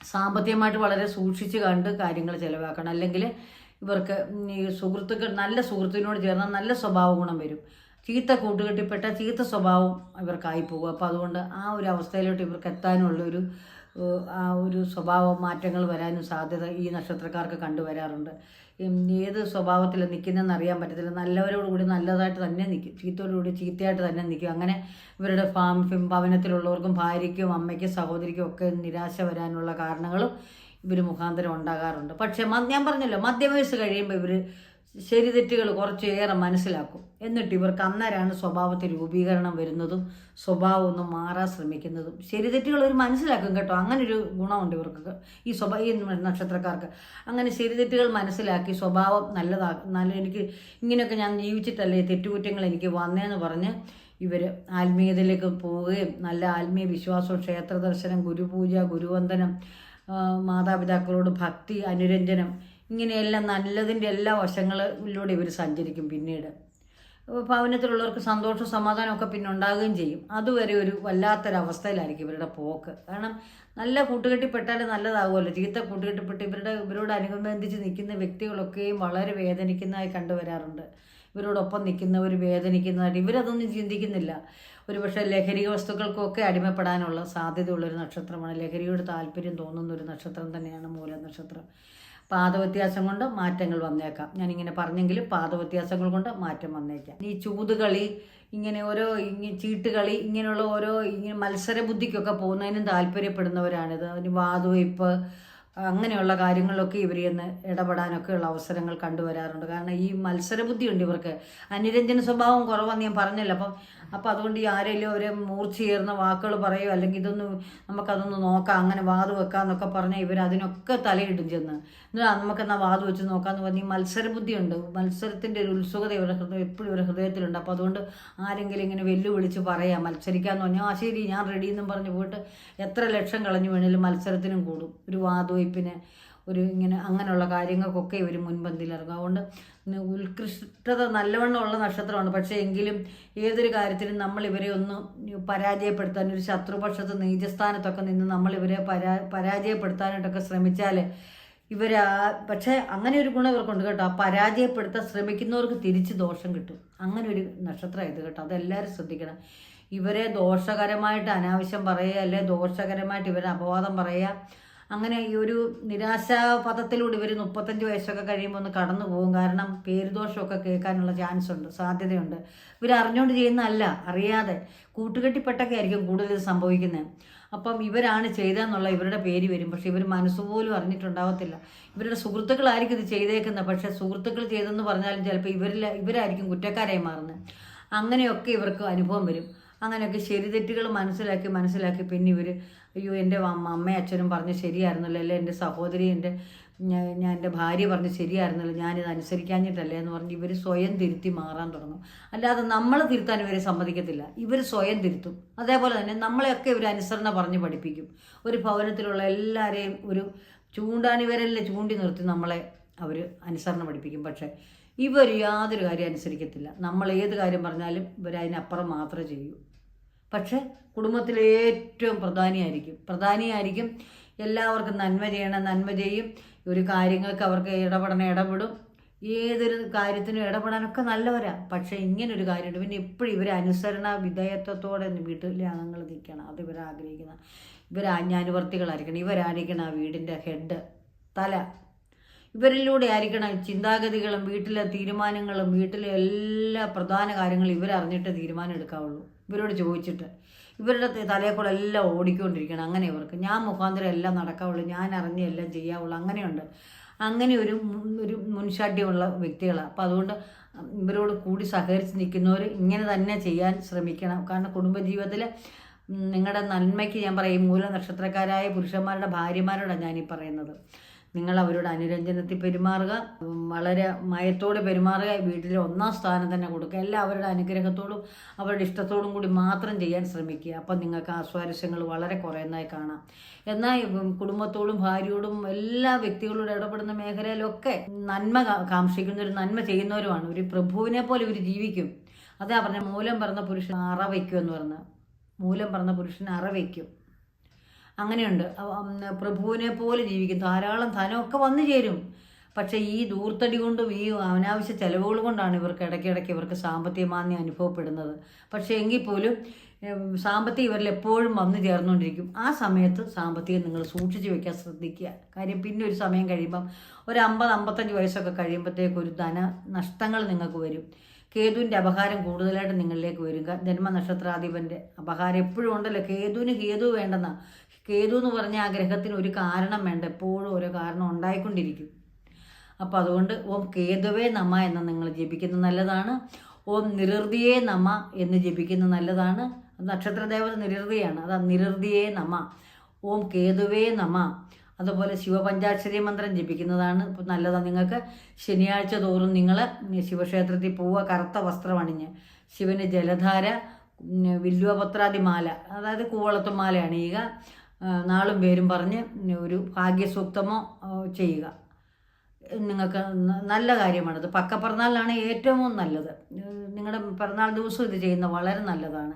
സാമ്പത്തികമായിട്ട് വളരെ സൂക്ഷിച്ച് കണ്ട് കാര്യങ്ങൾ ചിലവാക്കണം. അല്ലെങ്കിൽ ഇവർക്ക് ഈ സുഹൃത്തുക്കൾ നല്ല സുഹൃത്തിനോട് ചേർന്നാൽ നല്ല സ്വഭാവ ഗുണം വരും. ചീത്ത കൂട്ടുകെട്ടിപ്പെട്ട ചീത്ത സ്വഭാവം ഇവർക്കായി പോകും. അപ്പോൾ അതുകൊണ്ട് ആ ഒരു അവസ്ഥയിലോട്ട് ഇവർക്ക് എത്താനുള്ളൊരു ആ ഒരു സ്വഭാവ മാറ്റങ്ങൾ വരാനും സാധ്യത ഈ നക്ഷത്രക്കാർക്ക് കണ്ടുവരാറുണ്ട്. ഏത് സ്വഭാവത്തിൽ നിൽക്കുന്നതെന്ന് അറിയാൻ പറ്റത്തില്ല. നല്ലവരോട് കൂടി നല്ലതായിട്ട് തന്നെ നിൽക്കും ചീത്തയോടുകൂടി ചീത്തയായിട്ട് തന്നെ നിൽക്കും അങ്ങനെ ഇവരുടെ ഫാം ഭവനത്തിലുള്ളവർക്കും ഭാര്യയ്ക്കും അമ്മയ്ക്കും സഹോദരിക്കും ഒക്കെ നിരാശ വരാനുള്ള കാരണങ്ങളും ഇവർ മുഖാന്തരം ഉണ്ടാകാറുണ്ട്. പക്ഷേ ഞാൻ പറഞ്ഞല്ലോ മധ്യവയസ്സ് കഴിയുമ്പോൾ ഇവർ ശരി തെറ്റുകൾ കുറച്ചേറെ മനസ്സിലാക്കും. എന്നിട്ട് ഇവർക്ക് അന്നേരമാണ് സ്വഭാവത്തിൽ രൂപീകരണം വരുന്നതും സ്വഭാവം ഒന്ന് മാറാൻ ശ്രമിക്കുന്നതും. ശരി തെറ്റുകൾ ഒരു മനസ്സിലാക്കും കേട്ടോ. അങ്ങനെ ഒരു ഗുണമുണ്ട് ഇവർക്ക്. ഈ സ്വഭാവ ഈ നക്ഷത്രക്കാർക്ക്. അങ്ങനെ ശരി തെറ്റുകൾ മനസ്സിലാക്കി സ്വഭാവം നല്ലതാ നല്ല എനിക്ക് ഇങ്ങനെയൊക്കെ ഞാൻ ജീവിച്ചിട്ടല്ലേ തെറ്റുകുറ്റങ്ങൾ എനിക്ക് വന്നേന്ന് പറഞ്ഞ് ഇവർ ആത്മീയതയിലേക്ക് പോവുകയും നല്ല ആത്മീയ വിശ്വാസവും ക്ഷേത്ര ദർശനം ഗുരുപൂജ ഗുരുവന്ദനം മാതാപിതാക്കളോട് ഭക്തി അനുരഞ്ജനം ഇങ്ങനെയെല്ലാം നല്ലതിന്റെ എല്ലാ വശങ്ങളിലൂടെ ഇവർ സഞ്ചരിക്കും പിന്നീട്. ഭവനത്തിലുള്ളവർക്ക് സന്തോഷവും സമാധാനമൊക്കെ പിന്നെ ഉണ്ടാകുകയും ചെയ്യും. അതുവരെ ഒരു വല്ലാത്തൊരവസ്ഥയിലായിരിക്കും ഇവരുടെ പോക്ക്. കാരണം നല്ല കൂട്ടുകെട്ടിപ്പെട്ടാൽ നല്ലതാകുമല്ലോ ചീത്ത കൂട്ടുകെട്ടിപ്പെട്ട് ഇവരുടെ ഇവരോട് അനുബന്ധിച്ച് നിൽക്കുന്ന വ്യക്തികളൊക്കെയും വളരെ വേദനിക്കുന്നതായി കണ്ടുവരാറുണ്ട് ഇവരോടൊപ്പം നിൽക്കുന്നവർ വേദനിക്കുന്നതായിട്ട് ഇവരതൊന്നും ചിന്തിക്കുന്നില്ല. ഒരുപക്ഷെ ലഹരി വസ്തുക്കൾക്കൊക്കെ അടിമപ്പെടാനുള്ള സാധ്യതയുള്ളൊരു നക്ഷത്രമാണ്. ലഹരിയോട് താല്പര്യം തോന്നുന്ന ഒരു നക്ഷത്രം തന്നെയാണ് മൂല നക്ഷത്രം പാദവ്യത്യാസം കൊണ്ട് മാറ്റങ്ങൾ വന്നേക്കാം. ഞാനിങ്ങനെ പറഞ്ഞെങ്കിലും പാദവ്യത്യാസങ്ങൾ കൊണ്ട് മാറ്റം വന്നേക്കാം. ഈ ചൂതുകളി ഇങ്ങനെ ഓരോ ചീട്ടുകളി ഇങ്ങനെയുള്ള ഓരോ ഇങ്ങനെ മത്സര ബുദ്ധിക്കൊക്കെ പോകുന്നതിനും താല്പര്യപ്പെടുന്നവരാണിത്. അതിന് വാതുവയ്പ്പ് അങ്ങനെയുള്ള കാര്യങ്ങളിലൊക്കെ ഇവർ ഇന്ന് ഇടപെടാനൊക്കെയുള്ള അവസരങ്ങൾ കണ്ടുവരാറുണ്ട്. കാരണം ഈ മത്സരബുദ്ധി ഉണ്ട് ഇവർക്ക്. അനുരഞ്ജന സ്വഭാവം കുറവാന്ന് ഞാൻ പറഞ്ഞല്ലോ. അപ്പം അപ്പം അതുകൊണ്ട് ഈ ആരെങ്കിലും ഒരു മൂർച്ചയേറുന്ന വാക്കുകൾ പറയുമോ അല്ലെങ്കിൽ ഇതൊന്നും നമുക്കതൊന്ന് നോക്കാം അങ്ങനെ വാത് വെക്കാന്നൊക്കെ പറഞ്ഞാൽ ഇവർ അതിനൊക്കെ തലയിടും ചെന്ന്. എന്നാൽ നമുക്കെന്നാ വാത് വെച്ച് നോക്കാമെന്ന് പറഞ്ഞ് ഈ മത്സരബുദ്ധിയുണ്ട് മത്സരത്തിന്റെ ഒരു ഉത്സുകത ഇവരുടെ ഹൃദയം എപ്പോഴും ഇവരുടെ ഹൃദയത്തിലുണ്ട്. അപ്പോൾ അതുകൊണ്ട് ആരെങ്കിലും ഇങ്ങനെ വെല്ലുവിളിച്ച് പറയാം മത്സരിക്കാമെന്ന് പറഞ്ഞാൽ ആ ശരി ഞാൻ റെഡി എന്നും പറഞ്ഞ് പോയിട്ട് എത്ര ലക്ഷം കളഞ്ഞു വേണേലും മത്സരത്തിനും കൂടും. ഒരു വാതുവയ്പ്പിന് ഒരു ഇങ്ങനെ അങ്ങനെയുള്ള കാര്യങ്ങൾക്കൊക്കെ ഇവർ മുൻപന്തിയിലിറങ്ങും. അതുകൊണ്ട് ഉത്കൃഷ്ടത നല്ലവണ്ണം ഉള്ള നക്ഷത്രമാണ്. പക്ഷേ എങ്കിലും ഏതൊരു കാര്യത്തിലും നമ്മൾ ഇവരെ ഒന്ന് പരാജയപ്പെടുത്താൻ ഒരു ശത്രുപക്ഷത്ത് നീചസ്ഥാനത്തൊക്കെ നിന്ന് നമ്മൾ ഇവരെ പരാ പരാജയപ്പെടുത്താനായിട്ടൊക്കെ ശ്രമിച്ചാൽ ഇവരാ പക്ഷേ അങ്ങനെ ഒരു ഗുണം ഇവർക്കുണ്ട് കേട്ടോ. ആ പരാജയപ്പെടുത്താൻ ശ്രമിക്കുന്നവർക്ക് തിരിച്ച് ദോഷം കിട്ടും. അങ്ങനെ ഒരു നക്ഷത്രം ഇത് കേട്ടോ. അതെല്ലാവരും ശ്രദ്ധിക്കണം. ഇവരെ ദോഷകരമായിട്ട് അനാവശ്യം പറയുക അല്ലെ ദോഷകരമായിട്ട് ഇവരെ അപവാദം പറയുക അങ്ങനെ ഈ ഒരു നിരാശാപഥത്തിലൂടെ ഇവർ മുപ്പത്തഞ്ച് വയസ്സൊക്കെ കഴിയുമ്പോൾ ഒന്ന് കടന്നു പോകും. കാരണം പേരുദോഷമൊക്കെ കേൾക്കാനുള്ള ചാൻസ് ഉണ്ട് സാധ്യതയുണ്ട്. ഇവർ അറിഞ്ഞുകൊണ്ട് ചെയ്യുന്നതല്ല അറിയാതെ കൂട്ടുകെട്ടിപ്പെട്ടൊക്കെ ആയിരിക്കും കൂടുതൽ സംഭവിക്കുന്നത് അപ്പം ഇവരാണ് ചെയ്തതെന്നുള്ള ഇവരുടെ പേര് വരും. പക്ഷെ ഇവർ മനസ്സുപോലും അറിഞ്ഞിട്ടുണ്ടാവത്തില്ല. ഇവരുടെ സുഹൃത്തുക്കളായിരിക്കും ഇത് ചെയ്തേക്കുന്നത് പക്ഷെ സുഹൃത്തുക്കൾ ചെയ്തെന്ന് പറഞ്ഞാലും ചിലപ്പോൾ ഇവരിൽ ഇവരായിരിക്കും കുറ്റക്കാരായി മാറുന്നത് അങ്ങനെയൊക്കെ ഇവർക്ക് അനുഭവം വരും. അങ്ങനെയൊക്കെ ശരി തെറ്റുകൾ മനസ്സിലാക്കി മനസ്സിലാക്കി. പിന്നെ ഇവർ അയ്യോ എന്റെ അമ്മ അമ്മയും അച്ഛനും പറഞ്ഞ് ശരിയായിരുന്നല്ലോ അല്ലെ? എന്റെ സഹോദരി എന്റെ ഞാൻ എന്റെ ഭാര്യ പറഞ്ഞ് ശരിയായിരുന്നല്ലോ ഞാനിത് അനുസരിക്കാഞ്ഞിട്ടല്ലേ? എന്ന് പറഞ്ഞ് ഇവർ സ്വയം തിരുത്തി മാറാൻ തുടങ്ങും. അല്ലാതെ നമ്മൾ തിരുത്താൻ ഇവരെ സമ്മതിക്കത്തില്ല. ഇവർ സ്വയം തിരുത്തും. അതേപോലെ തന്നെ നമ്മളെയൊക്കെ ഇവർ അനുസരണ പറഞ്ഞ് പഠിപ്പിക്കും. ഒരു ഭവനത്തിലുള്ള എല്ലാവരെയും ഒരു ചൂണ്ടാനിവരല്ലേ ചൂണ്ടി നിർത്തി നമ്മളെ അവർ അനുസരണ പഠിപ്പിക്കും. പക്ഷേ ഇവർ യാതൊരു കാര്യം അനുസരിക്കത്തില്ല. നമ്മൾ ഏത് കാര്യം പറഞ്ഞാലും ഇവർ അതിനപ്പുറം മാത്രമേ ചെയ്യൂ. പക്ഷേ കുടുംബത്തിലെ ഏറ്റവും പ്രധാനിയായിരിക്കും. പ്രധാനിയായിരിക്കും എല്ലാവർക്കും നന്മ ചെയ്യണം. നന്മ ചെയ്യും. ഒരു കാര്യങ്ങൾക്ക് അവർക്ക് ഇടപെടണം ഇടപെടും. ഏതൊരു കാര്യത്തിനും ഇടപെടാനൊക്കെ നല്ലവരാണ് പക്ഷേ ഇങ്ങനൊരു കാര്യമുണ്ട്. പിന്നെ എപ്പോഴും ഇവരെ അനുസരണ വിധേയത്വത്തോടെ വീട്ടിലെ അംഗങ്ങൾ നിൽക്കണം. അത് ഇവർ ആഗ്രഹിക്കുന്ന ഇവർ ആജ്ഞാനുവർത്തികളായിരിക്കണം ഇവരായിരിക്കണം ആ വീടിന്റെ ഹെഡ് തല. ഇവരിലൂടെ ആയിരിക്കണം ചിന്താഗതികളും വീട്ടിലെ തീരുമാനങ്ങളും വീട്ടിലെ എല്ലാ പ്രധാന കാര്യങ്ങളും ഇവരറിഞ്ഞിട്ട് തീരുമാനം എടുക്കാവുള്ളൂ. ഇവരോട് ചോദിച്ചിട്ട് ഇവരുടെ തലയിൽ കൂടെ എല്ലാം ഓടിക്കൊണ്ടിരിക്കണം അങ്ങനെ ഇവർക്ക്. ഞാൻ മുഖാന്തരം എല്ലാം നടക്കാവുള്ളൂ ഞാൻ അറിഞ്ഞ് എല്ലാം ചെയ്യാവുള്ളൂ അങ്ങനെയുണ്ട്. അങ്ങനെ ഒരു ഒരു മുൻഷാഠ്യമുള്ള വ്യക്തികളാണ് അപ്പോൾ അതുകൊണ്ട് ഇവരോട് കൂടി സഹകരിച്ച് നിൽക്കുന്നവർ ഇങ്ങനെ തന്നെ ചെയ്യാൻ ശ്രമിക്കണം. കാരണം കുടുംബജീവിതത്തിൽ നിങ്ങളുടെ നന്മയ്ക്ക് ഞാൻ പറയും മൂല നക്ഷത്രക്കാരായ പുരുഷന്മാരുടെ ഭാര്യമാരോടാണ് ഞാനീ പറയുന്നത്. നിങ്ങൾ അവരോട് അനുരഞ്ജനത്തിൽ പെരുമാറുക വളരെ മയത്തോടെ പെരുമാറുക വീട്ടിൽ ഒന്നാം സ്ഥാനം തന്നെ കൊടുക്കുക. എല്ലാം അവരുടെ അനുഗ്രഹത്തോടും അവരുടെ ഇഷ്ടത്തോടും കൂടി മാത്രം ചെയ്യാൻ ശ്രമിക്കുക. അപ്പം നിങ്ങൾക്ക് ആസ്വാരസ്യങ്ങൾ വളരെ കുറയുന്നതായി കാണാം. എന്നാൽ കുടുംബത്തോടും ഭാര്യയോടും എല്ലാ വ്യക്തികളോടും ഇടപെടുന്ന മേഖലയിലൊക്കെ നന്മ കാക്ഷിക്കുന്നവർ നന്മ ചെയ്യുന്നവരുമാണ്. ഒരു പ്രഭുവിനെ പോലെ ഇവർ ജീവിക്കും. അതാ പറഞ്ഞ മൂലം പറഞ്ഞ പുരുഷൻ അറ വയ്ക്കും എന്ന് പറഞ്ഞ. മൂലം പറഞ്ഞ പുരുഷൻ അറ വയ്ക്കും അങ്ങനെയുണ്ട്. പ്രഭുവിനെ പോലെ ജീവിക്കും. ധാരാളം ധനമൊക്കെ വന്നു ചേരും. പക്ഷേ ഈ ദൂർത്തടി കൊണ്ടും ഈ അനാവശ്യ ചെലവുകൾ കൊണ്ടാണ് ഇവർക്ക് ഇടയ്ക്കിടയ്ക്ക് ഇവർക്ക് സാമ്പത്തിക മാന്യം അനുഭവപ്പെടുന്നത്. പക്ഷേ എങ്കിൽ പോലും സാമ്പത്തികം ഇവരിൽ എപ്പോഴും വന്നു ചേർന്നുകൊണ്ടിരിക്കും. ആ സമയത്ത് സാമ്പത്തികം നിങ്ങൾ സൂക്ഷിച്ച് വെക്കാൻ ശ്രദ്ധിക്കുക. കാര്യം പിന്നെ ഒരു സമയം കഴിയുമ്പം ഒരു അമ്പത് അമ്പത്തഞ്ച് വയസ്സൊക്കെ കഴിയുമ്പോഴത്തേക്ക് ഒരു ധന നഷ്ടങ്ങൾ നിങ്ങൾക്ക് വരും. കേതുവിന്റെ അപഹാരം കൂടുതലായിട്ട് നിങ്ങളിലേക്ക് വരും. ജന്മനക്ഷത്രാധിപന്റെ അപഹാരം എപ്പോഴും ഉണ്ടല്ലോ. കേതുവിന് കേതു വേണ്ടെന്നാ. കേതു എന്ന് പറഞ്ഞ ആ ഗ്രഹത്തിന് ഒരു കാരണം വേണ്ട. എപ്പോഴും ഓരോ കാരണം ഉണ്ടായിക്കൊണ്ടിരിക്കും. അപ്പോൾ അതുകൊണ്ട് ഓം കേതുവേ നമ എന്ന് നിങ്ങൾ ജപിക്കുന്നത് നല്ലതാണ്. ഓം നിരൃതിയേ നമ എന്ന് ജപിക്കുന്നത് നല്ലതാണ്. നക്ഷത്രദേവത നിരൃതിയാണ് അതാ നിരൃതിയേ നമ. ഓം കേതുവേ നമ. അതുപോലെ ശിവപഞ്ചാക്ഷരി മന്ത്രം ജപിക്കുന്നതാണ്. നല്ലതാണ് നിങ്ങൾക്ക്. ശനിയാഴ്ച തോറും നിങ്ങൾ ശിവക്ഷേത്രത്തിൽ പോവുക. കറുത്ത വസ്ത്രം അണിഞ്ഞ് ശിവന് ജലധാര വില്വപത്രാദിമാല അതായത് കൂവളത്തുമാല അണിയുക നാളും പേരും പറഞ്ഞ് ഒരു ഭാഗ്യസൂക്തമോ ചെയ്യുക. നിങ്ങൾക്ക് നല്ല കാര്യമാണത്. പക്ക പിറന്നാളിനാണ് ഏറ്റവും നല്ലത്. നിങ്ങളുടെ പിറന്നാൾ ദിവസം ഇത് ചെയ്യുന്ന വളരെ നല്ലതാണ്.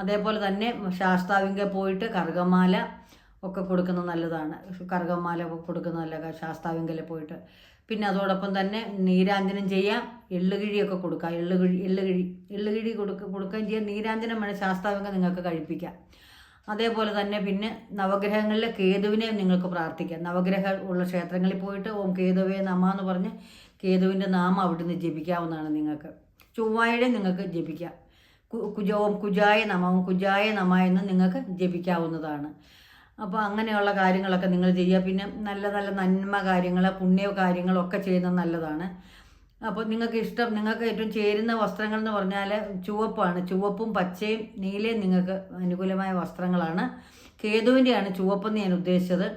അതേപോലെ തന്നെ ശാസ്താവിങ്ക പോയിട്ട് കറുകമാല ഒക്കെ കൊടുക്കുന്നത് നല്ലതാണ്. കറുകമാല കൊടുക്കുന്നത് നല്ല ശാസ്താവിങ്കൽ പോയിട്ട്. പിന്നെ അതോടൊപ്പം തന്നെ നീരാഞ്ജനം ചെയ്യാം എള്ളുകിഴിയൊക്കെ കൊടുക്കാം. എള്ളുകിഴി എള്ളുകിഴി എള്ളുകിഴി കൊടുക്ക കൊടുക്കുകയും ചെയ്യാം. നീരാഞ്ജനം വേണം ശാസ്താവിങ്ക നിങ്ങൾക്ക് കഴിപ്പിക്കാം. അതേപോലെ തന്നെ പിന്നെ നവഗ്രഹങ്ങളിലെ കേതുവിനെ നിങ്ങൾക്ക് പ്രാർത്ഥിക്കാം. നവഗ്രഹ ഉള്ള ക്ഷേത്രങ്ങളിൽ പോയിട്ട് ഓം കേതുവേ നമ എന്ന് പറഞ്ഞ് കേതുവിന്റെ നാമം അവിടുന്ന് ജപിക്കാവുന്നതാണ് നിങ്ങൾക്ക്. ചൊവ്വായുടെ നിങ്ങൾക്ക് ജപിക്കാം. കുജ ഓം കുജായ നമ ഓം കുജായ നമ എന്ന് നിങ്ങൾക്ക് ജപിക്കാവുന്നതാണ്. അപ്പോൾ അങ്ങനെയുള്ള കാര്യങ്ങളൊക്കെ നിങ്ങൾ ചെയ്യുക. പിന്നെ നല്ല നല്ല നന്മ കാര്യങ്ങൾ പുണ്യ കാര്യങ്ങളൊക്കെ ചെയ്യുന്നത് നല്ലതാണ്. അപ്പോൾ നിങ്ങൾക്ക് ഇഷ്ടം നിങ്ങൾക്ക് ഏറ്റവും ചേരുന്ന വസ്ത്രങ്ങൾ എന്ന് പറഞ്ഞാൽ ചുവപ്പാണ്. ചുവപ്പും പച്ചയും നീലയും നിങ്ങൾക്ക് അനുകൂലമായ വസ്ത്രങ്ങളാണ്. കേതുവിന്റെയാണ് ചുവപ്പെന്ന് ഞാൻ ഉദ്ദേശിച്ചത്.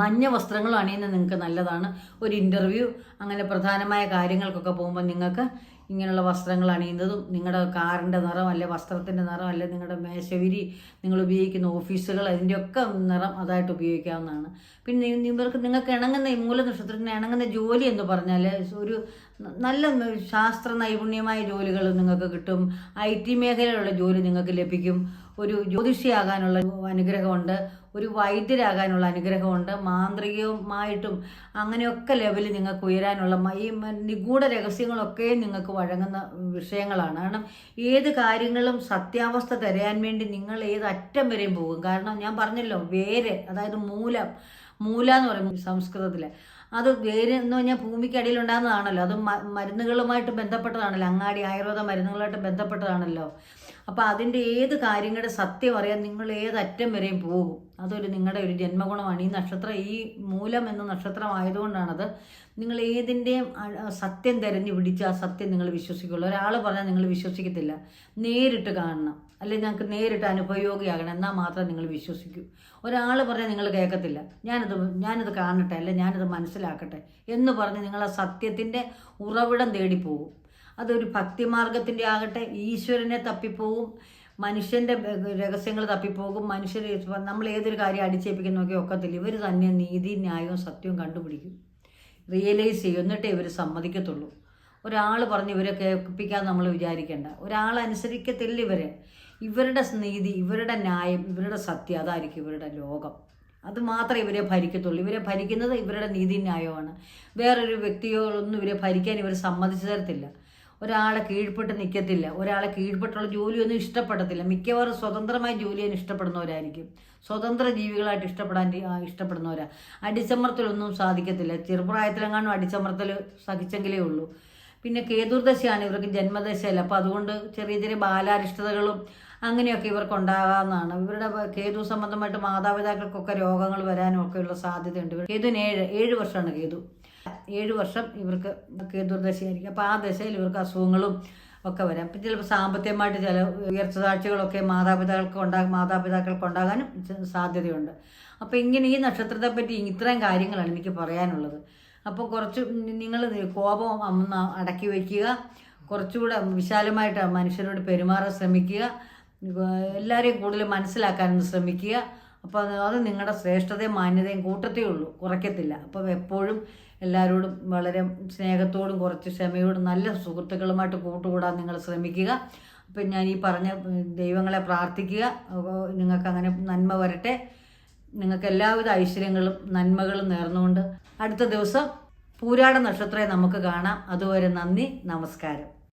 മഞ്ഞ വസ്ത്രങ്ങൾ അണിയുന്നത് നിങ്ങൾക്ക് നല്ലതാണ്. ഒരു ഇന്റർവ്യൂ അങ്ങനെ പ്രധാനമായ കാര്യങ്ങൾക്കൊക്കെ പോകുമ്പോൾ നിങ്ങൾക്ക് ഇങ്ങനെയുള്ള വസ്ത്രങ്ങൾ അണിയുന്നതും നിങ്ങളുടെ കാറിന്റെ നിറം അല്ലെ വസ്ത്രത്തിന്റെ നിറം അല്ലെ നിങ്ങളുടെ മേശവിരി നിങ്ങൾ ഉപയോഗിക്കുന്ന ഓഫീസുകൾ അതിന്റെയൊക്കെ നിറം അതായിട്ട് ഉപയോഗിക്കാവുന്നതാണ്. പിന്നെ ഇവർക്ക് നിങ്ങൾക്ക് ഇണങ്ങുന്ന മൂല നക്ഷത്രത്തിന് ഇണങ്ങുന്ന ജോലി എന്ന് പറഞ്ഞാൽ ഒരു നല്ല ശാസ്ത്ര നൈപുണ്യമായ ജോലികൾ നിങ്ങൾക്ക് കിട്ടും. ഐ ടി മേഖലയിലുള്ള ജോലി നിങ്ങൾക്ക് ലഭിക്കും. ഒരു ജ്യോതിഷിയാകാനുള്ള അനുഗ്രഹമുണ്ട്. ഒരു വൈദ്യരാകാനുള്ള അനുഗ്രഹമുണ്ട്. മാന്ത്രികവുമായിട്ടും അങ്ങനെയൊക്കെ ലെവലിൽ നിങ്ങൾക്ക് ഉയരാനുള്ള ഈ നിഗൂഢ രഹസ്യങ്ങളൊക്കെ നിങ്ങൾക്ക് വഴങ്ങുന്ന വിഷയങ്ങളാണ്. കാരണം ഏത് കാര്യങ്ങളും സത്യാവസ്ഥ തരാൻ വേണ്ടി നിങ്ങൾ ഏത് അറ്റം വരെയും പോകും. കാരണം ഞാൻ പറഞ്ഞല്ലോ വേര് അതായത് മൂലം മൂല എന്ന് പറയും സംസ്കൃതത്തിൽ അത് വേര് എന്ന് പറഞ്ഞാൽ ഭൂമിക്ക് അടിയിലുണ്ടാകുന്നതാണല്ലോ അത് മരുന്നുകളുമായിട്ട് ബന്ധപ്പെട്ടതാണല്ലോ. അങ്ങാടി ആയുർവേദ മരുന്നുകളായിട്ട് ബന്ധപ്പെട്ടതാണല്ലോ. അപ്പോൾ അതിന്റെ ഏത് കാര്യങ്ങളുടെ സത്യം അറിയാൻ നിങ്ങൾ ഏത് അറ്റം വരെയും പോകും. അതൊരു നിങ്ങളുടെ ഒരു ജന്മഗുണമാണ്. ഈ നക്ഷത്രം ഈ മൂലം എന്ന നക്ഷത്രം ആയതുകൊണ്ടാണത് നിങ്ങൾ ഏതിന്റെയും സത്യം തിരഞ്ഞു പിടിച്ച് ആ സത്യം നിങ്ങൾ വിശ്വസിക്കുള്ളൂ. ഒരാൾ പറഞ്ഞാൽ നിങ്ങൾ വിശ്വസിക്കത്തില്ല. നേരിട്ട് കാണണം. അല്ലെങ്കിൽ ഞങ്ങൾക്ക് നേരിട്ട് അനുഭവയോഗിയാകണം എന്നാൽ മാത്രമേ നിങ്ങൾ വിശ്വസിക്കൂ. ഒരാൾ പറഞ്ഞാൽ നിങ്ങൾ കേൾക്കത്തില്ല. ഞാനത് ഞാനത് കാണട്ടെ അല്ലെ ഞാനത് മനസ്സിലാക്കട്ടെ എന്ന് പറഞ്ഞ് നിങ്ങൾ ആ സത്യത്തിന്റെ ഉറവിടം തേടി പോകും. അതൊരു ഭക്തിമാർഗത്തിന്റെ ആകട്ടെ. ഈശ്വരനെ തപ്പിപ്പോകും മനുഷ്യന്റെ രഹസ്യങ്ങൾ തപ്പിപ്പോകും. മനുഷ്യരെ നമ്മൾ ഏതൊരു കാര്യം അടിച്ചേൽപ്പിക്കുന്നൊക്കെ ഒക്കെ ഇവർ തന്നെ നീതി ന്യായവും സത്യവും കണ്ടുപിടിക്കും. റിയലൈസ് ചെയ്യും. എന്നിട്ടേ ഇവർ സമ്മതിക്കത്തുള്ളൂ. ഒരാൾ പറഞ്ഞ് ഇവരെ കേൾപ്പിക്കാൻ നമ്മൾ വിചാരിക്കേണ്ട. ഒരാൾ അനുസരിക്കത്തില്ല ഇവരെ. ഇവരുടെ നീതി ഇവരുടെ ന്യായം ഇവരുടെ സത്യം അതായിരിക്കും ഇവരുടെ ലോകം. അത് മാത്രമേ ഇവരെ ഭരിക്കത്തുള്ളൂ. ഇവരെ ഭരിക്കുന്നത് ഇവരുടെ നീതി ന്യായമാണ് വേറൊരു വ്യക്തിയോടൊന്നും ഇവരെ ഭരിക്കാൻ ഇവർ സമ്മതിച്ചു തരത്തില്ല. ഒരാളെ കീഴ്പ്പെട്ട് നിൽക്കത്തില്ല ഒരാളെ കീഴ്പ്പെട്ടുള്ള ജോലിയൊന്നും ഇഷ്ടപ്പെടത്തില്ല. മിക്കവാറും സ്വതന്ത്രമായി ജോലി ചെയ്യാൻ ഇഷ്ടപ്പെടുന്നവരായിരിക്കും. സ്വതന്ത്ര ജീവികളായിട്ട് ഇഷ്ടപ്പെടാൻ ഇഷ്ടപ്പെടുന്നവരാ. അടിച്ചമർത്തലൊന്നും സാധിക്കത്തില്ല. ചെറുപ്രായത്തിലെങ്ങാനും അടിച്ചമർത്തൽ സഹിച്ചെങ്കിലേ ഉള്ളൂ. പിന്നെ കേതുർദശയാണ് ഇവർക്ക് ജന്മദശയല്ല. അപ്പോൾ അതുകൊണ്ട് ചെറിയ ചെറിയ ബാലാരിഷ്ടതകളും അങ്ങനെയൊക്കെ ഇവർക്ക് ഉണ്ടാകാവുന്നതാണ് ഇവരുടെ കേതു സംബന്ധമായിട്ട് മാതാപിതാക്കൾക്കൊക്കെ രോഗങ്ങൾ വരാനും ഒക്കെയുള്ള സാധ്യതയുണ്ട്. കേതുവിന് ഏഴ് ഏഴ് വർഷമാണ് കേതു. ഏഴ് വർഷം ഇവർക്ക് കേതുർദശയായിരിക്കും അപ്പോൾ ആ ദശയിൽ ഇവർക്ക് അസുഖങ്ങളും ഒക്കെ വരാം. പിന്നെ ചിലപ്പോൾ സാമ്പത്തികമായിട്ട് ചില ഉയർച്ച താഴ്ചകളൊക്കെ മാതാപിതാക്കൾക്ക് ഉണ്ടാകും മാതാപിതാക്കൾക്ക് ഉണ്ടാകാനും സാധ്യതയുണ്ട്. അപ്പോൾ ഇങ്ങനെ ഈ നക്ഷത്രത്തെ പറ്റി ഇത്രയും കാര്യങ്ങളാണ് എനിക്ക് പറയാനുള്ളത്. അപ്പോൾ കുറച്ച് നിങ്ങൾ കോപം ഒന്ന് അടക്കി വയ്ക്കുക. കുറച്ചുകൂടെ വിശാലമായിട്ട് മനുഷ്യരോട് പെരുമാറാൻ ശ്രമിക്കുക. എല്ലാവരെയും കൂടുതൽ മനസ്സിലാക്കാനൊന്ന് ശ്രമിക്കുക. അപ്പോൾ അത് നിങ്ങളുടെ ശ്രേഷ്ഠതയും മാന്യതയും കൂട്ടത്തേ ഉള്ളൂ. കുറയ്ക്കത്തില്ല. അപ്പോൾ എപ്പോഴും എല്ലാവരോടും വളരെ സ്നേഹത്തോടും കുറച്ച് ക്ഷമയോടും നല്ല സുഹൃത്തുക്കളുമായിട്ട് കൂട്ടുകൂടാൻ നിങ്ങൾ ശ്രമിക്കുക. അപ്പം ഞാൻ ഈ പറഞ്ഞ ദൈവങ്ങളെ പ്രാർത്ഥിക്കുക. നിങ്ങൾക്ക് അങ്ങനെ നന്മ വരട്ടെ. നിങ്ങൾക്ക് എല്ലാവിധ ഐശ്വര്യങ്ങളും നന്മകളും നേർന്നുകൊണ്ട് അടുത്ത ദിവസം പൂരാട നക്ഷത്രയെ നമുക്ക് കാണാം. അതുവരെ നന്ദി നമസ്കാരം.